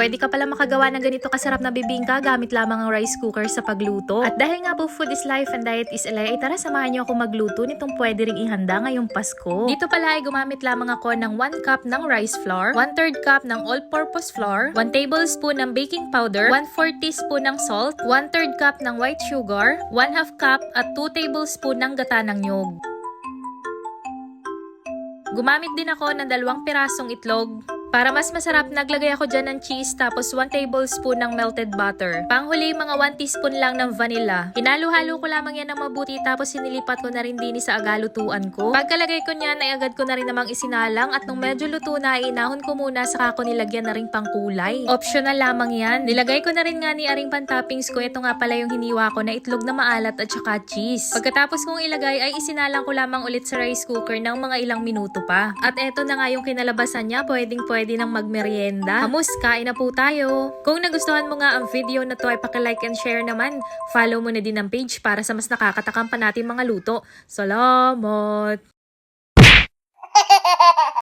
pwede ka pala makagawa ng ganito kasarap na bibingka gamit lamang ang rice cooker sa pagluto. At dahil nga po food is life and diet is alive, ay tara samahan niyo ako magluto nitong pwede ring ihanda ngayong Pasko. Dito pala ay gumamit lamang ako ng 1 cup ng rice flour, 1 3 cup ng all-purpose flour, 1 tablespoon ng baking powder, 1 4 teaspoon ng salt, 1 3 cup ng white sugar, 1 half cup at 2 tablespoon ng gata ng nyog. Gumamit din ako ng dalawang pirasong itlog. Para mas masarap, naglagay ako dyan ng cheese tapos 1 tablespoon ng melted butter. Panghuli, mga 1 teaspoon lang ng vanilla. Hinalo-halo ko lamang yan ng mabuti tapos sinilipat ko na rin din sa agalutuan ko. Pagkalagay ko niyan, ay agad ko na rin namang isinalang at nung medyo luto na, ay inahon ko muna saka ko nilagyan na rin pangkulay. Optional lamang yan. Nilagay ko na rin nga ni Aring Pantoppings ko. Ito nga pala yung hiniwa ko na itlog na maalat at saka cheese. Pagkatapos kong ilagay, ay isinalang ko lamang ulit sa rice cooker ng mga ilang minuto pa. At eto na nga yung kinalabasan niya, pwedeng pwede nang magmerienda. Hamus, kain na po tayo. Kung nagustuhan mo nga ang video na to ay like and share naman. Follow mo na din ang page para sa mas nakakatakam pa natin mga luto. Salamat!